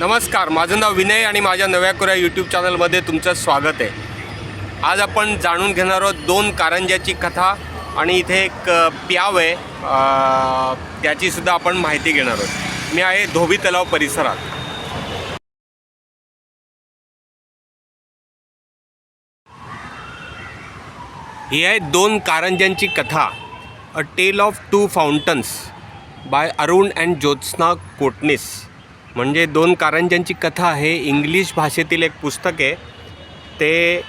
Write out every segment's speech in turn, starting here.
नमस्कार माझं नाव विनय आणि माझ्या नव्या कोऱ्या यूट्यूब चॅनलमध्ये तुमचं स्वागत आहे. आज आपण जाणून घेणार आहोत दोन कारंज्याची कथा आणि इथे एक प्याव आहे. त्याचीसुद्धा आपण माहिती घेणार आहोत. मी आहे धोबी तलाव परिसरात. ही आहे दोन कारंज्यांची कथा a tale of two fountains by Arun and Jyotsna Kotnis म्हणजे दोन कारंज्यांची कथा आहे इंग्लिश भाषेतील एक पुस्तक आहे ते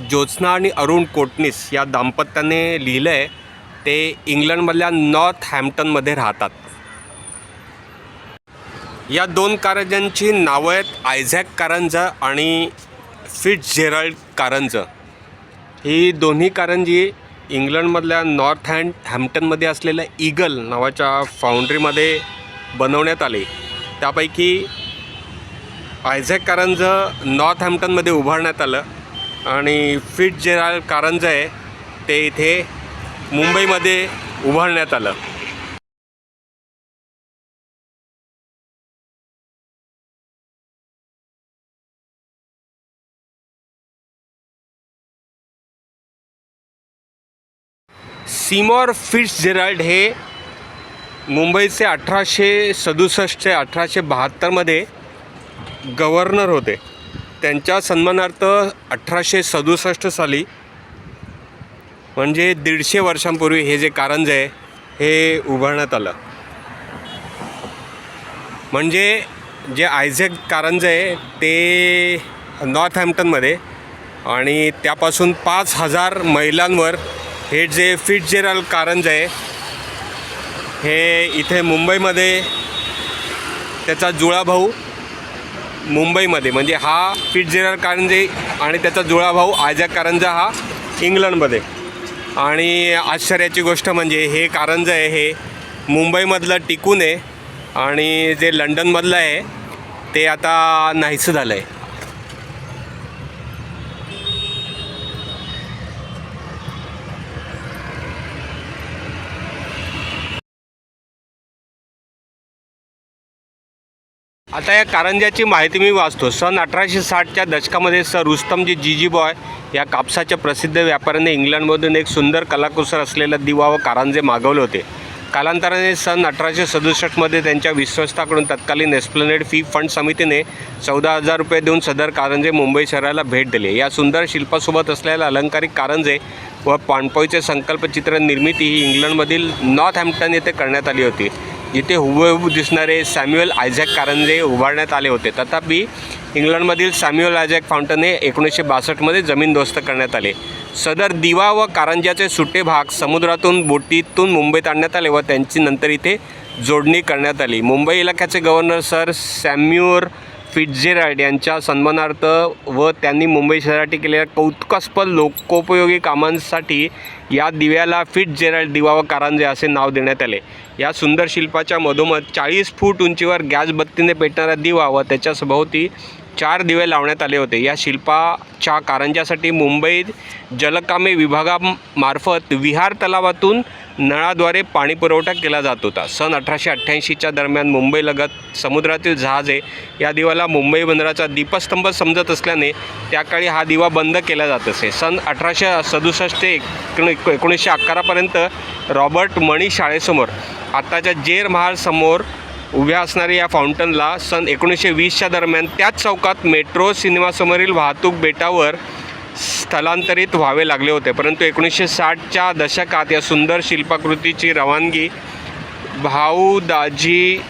ज्योत्स्ना आणि अरुण कोटनीस या दाम्पत्याने लिहिलं आहे ते इंग्लंडमधल्या नॉर्थ हॅम्प्टनमध्ये राहतात. या दोन कारंजांची नावं आहेत आयझॅक कारंज आणि फिट्स जेराल्ड कारंज. ही दोन्ही कारंजी इंग्लंडमधल्या नॉर्थ हँड हॅम्प्टनमध्ये असलेल्या ईगल नावाच्या फाउंड्रीमध्ये बनवण्यात आली. त्यापैकी आयझॅक कारंज नॉर्थ हॅम्प्टनमध्ये उभारण्यात आलं आणि फिट जेराल कारंज आहे ते इथे मुंबईमध्ये उभारण्यात आलं. सिमॉर फिट्स जेराल्ड हे मुंबईचे अठराशे सदुसष्ट ते अठराशे बहात्तरमध्ये गव्हर्नर होते. त्यांच्या सन्मानार्थ अठराशे सदुसष्ट साली म्हणजे दीडशे वर्षांपूर्वी हे जे कारंज आहे हे उभारण्यात आलं. म्हणजे जे आयझॅक कारंज आहे ते नॉर्थ हॅम्प्टनमध्ये आणि त्यापासून पाच हजार महिलांवर हे जे फिटजेरल कारंज आहे हे इथे मुंबईमध्ये त्याचा जुळा भाऊ मुंबईमध्ये म्हणजे हा फिटजेराल कारंजे आणि त्याचा जुळा भाऊ आयझॅक कारंजा हा इंग्लंडमध्ये. आणि आश्चर्याची गोष्ट म्हणजे हे कारंज आहे हे मुंबईमधलं टिकून आहे आणि जे लंडनमधलं आहे ते आता नाहीसं झालं आहे आता या कारंज्याची माहिती मी वाचतो. सन अठराशे साठच्या दशकामध्ये सर रुस्तमजी जीजी बॉय या कापसाच्या प्रसिद्ध व्यापाऱ्याने इंग्लंडमधून एक सुंदर कलाकुसर असलेला दिवा व कारंजे मागवले होते. कालांतराने सन अठराशे सदुसष्टमध्ये त्यांच्या विश्वस्ताकडून तत्कालीन एस्प्लनेड फी फंड समितीने चौदा हजार रुपये देऊन सदर कारंजे मुंबई शहराला भेट दिली. या सुंदर शिल्पासोबत असलेल्या अलंकारिक कारंजे व पाणपोईचे संकल्पचित्र निर्मिती ही इंग्लंडमधील नॉर्थ हॅम्प्टन येथे करण्यात आली होती. जिथे हुबेहूब दिसणारे सॅम्युअल आयझॅक कारंजे उभारण्यात आले होते. तथापि इंग्लंडमधील सॅम्युअल आयझॅक फाउंटन हे एकोणीसशे बासष्टमध्ये जमीनदोस्त करण्यात आले. सदर दिवा व कारंज्याचे सुटे भाग समुद्रातून बोटीतून मुंबईत आणण्यात आले व त्यांची नंतर इथे जोडणी करण्यात आली. मुंबई इलाख्याचे गव्हर्नर सर सॅम्युअर फिट्झेराल्ड यांच्या सन्मानार्थ व त्यांनी मुंबई शहरासाठी केलेल्या कौतुकास्पद लोकोपयोगी कामांसाठी या दिव्याला फिटझेराल्ड दिवा व कारंजे असे नाव देण्यात आले. या सुंदर शिल्पाच्या मधोमध चाळीस फूट उंचीवर गॅस बत्तीने पेटणारा दिवा व त्याच्या सभोवती चार दिवे लावण्यात आले होते. या शिल्पाच्या कारंज्यासाठी मुंबईत जलकामे विभागामार्फत विहार तलावातून नळाद्वारे पाणीपुरवठा केला जात होता. सन अठराशे अठ्ठ्याऐंशीच्या दरम्यान मुंबईलगत समुद्रातील जहाजे या दिवाला मुंबई बंदराचा दीपस्तंभ समजत असल्याने त्या काळी हा दिवा बंद केला जात असे. सन अठराशे सदुसष्ट ते एकोण एकोणीसशे अकरापर्यंत रॉबर्ट मणी शाळेसमोर आत्ताच्या जेर महालसमोर उभ्या असणाऱ्या या फाउंटनला सन एकोणीसशे वीसच्या दरम्यान त्याच चौकात मेट्रो सिनेमासमोरील वाहतूक बेटावर स्थलांतरित व्हावे लागले होते. परंतु एकोणीसशे साठच्या दशकात या सुंदर शिल्पाकृतीची रवानगी भाऊ दाजी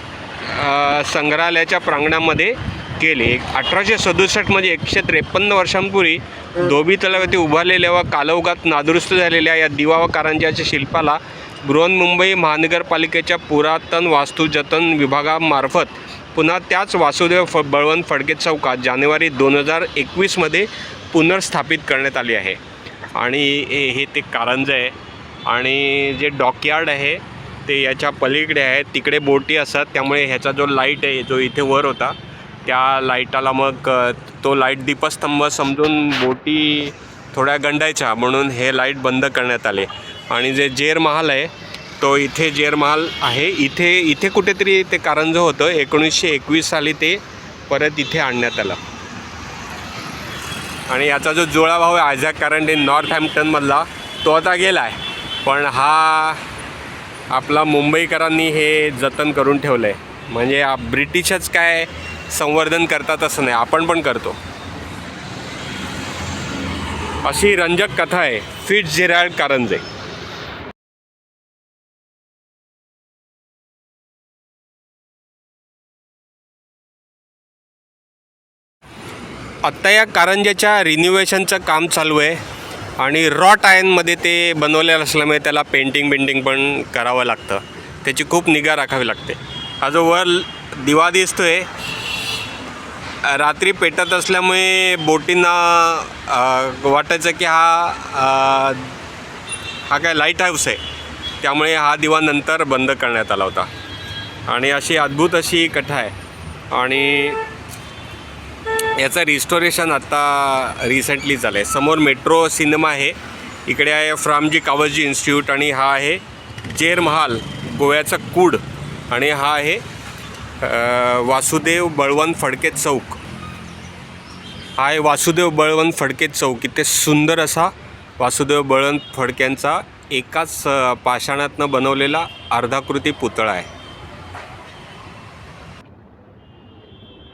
संग्रहालयाच्या प्रांगणामध्ये केली. अठराशे सदुसष्टमध्ये म्हणजे एकशे त्रेपन्न वर्षांपूर्वी धोबी तलाव उभारलेल्या व कालौघात नादुरुस्त झालेल्या या दिवा व कारंजाच्या शिल्पाला बृहन्मुंबई महानगरपालिकेच्या पुरातन वास्तू जतन विभागामार्फत पुन्हा त्याच वासुदेव फ बळवंत फडके चौकात जानेवारी दोन हजार एकवीसमध्ये पुनर्स्थापित करण्यात आली आहे. आणि हे हे ते कारंज आहे. आणि जे डॉकयार्ड आहे ते याच्या पलीकडे आहे. तिकडे बोटी असतात. त्यामुळे ह्याचा जो लाइट आहे जो इथे वर होता त्या लाईटाला मग तो लाइट दीपस्तंभ समजून बोटी थोड्या गंडायच्या. म्हणून हे लाइट बंद करण्यात आले. आणि जे जेर महाल आहे तो इथे जेर महाल आहे. इथे इथे कुठेतरी ते कारंज होतं. एकोणीसशे एकवीस साली ते परत इथे आणण्यात आलं. आणि याचा जो जुळा भाऊ आहे आयझॅक कारंडे नॉर्थ हॅम्प्टनमधला तो आता गेला आहे पण हा आपला मुंबईकरांनी हे जतन करून ठेवलं आहे म्हणजे ब्रिटिशच काय संवर्धन करतात असं नाही आपण पण करतो. अशी रंजक कथा आहे फिट झिराल्ड कारंजे. आत्ता या कारंजाच्या रिन्युवेशनचं काम चालू आहे. आणि रॉट आयनमध्ये ते बनवलेलं असल्यामुळे त्याला पेंटिंग बिंटिंग पण करावं लागतं. त्याची खूप निगा राखावी लागते. हा जो वर दिवा दिसतो आहे रात्री पेटत असल्यामुळे बोटींना वाटायचं की हा हा काय लाइट हाऊस आहे. त्यामुळे हा दिवा नंतर बंद करण्यात आला होता. आणि अशी अद्भुत अशी कथा आहे. आणि याचं रिस्टोरेशन आत्ता रिसेंटली झालं आहे समोर मेट्रो सिनेमा आहे. इकडे आहे फ्रामजी कावजी इन्स्टिट्यूट आणि हा आहे जेर महाल गोव्याचा कूड आणि हा आहे वासुदेव बळवंत फडके चौक. हा आहे वासुदेव बळवंत फडके चौक. इथे सुंदर असा वासुदेव बळवंत फडक्यांचा एकाच पाषाणातनं बनवलेला अर्धाकृती पुतळा आहे.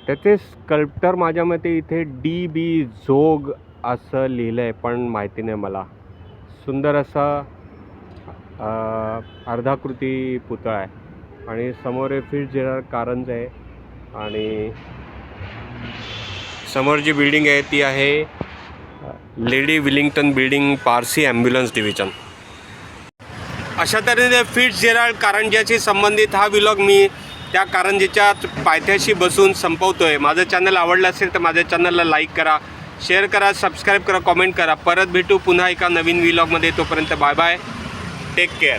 त्याचे स्कल्प्टर माझ्या मते इथे डी बी झोग असं लिहिलं आहे पण माहिती नाही मला. सुंदर असा अर्धाकृती पुतळा आहे. आणि समोर हे फिट जेरार कारंज आहे. आणि समोर जी बिल्डिंग आहे ती आहे lady Willingdon building Parsi ambulance division अशा तऱ्हेने फिट जेराल्ड कारंजाशी संबंधित हा विलॉग मी त्या कारंजेच्या पायथ्याशी बसून संपवतोय. माझं चॅनल आवडलं असेल तर माझ्या चॅनलला लाईक करा शेअर करा सबस्क्राईब करा कॉमेंट करा. परत भेटू पुन्हा एका नवीन विलॉगमध्ये तोपर्यंत बाय बाय टेक केअर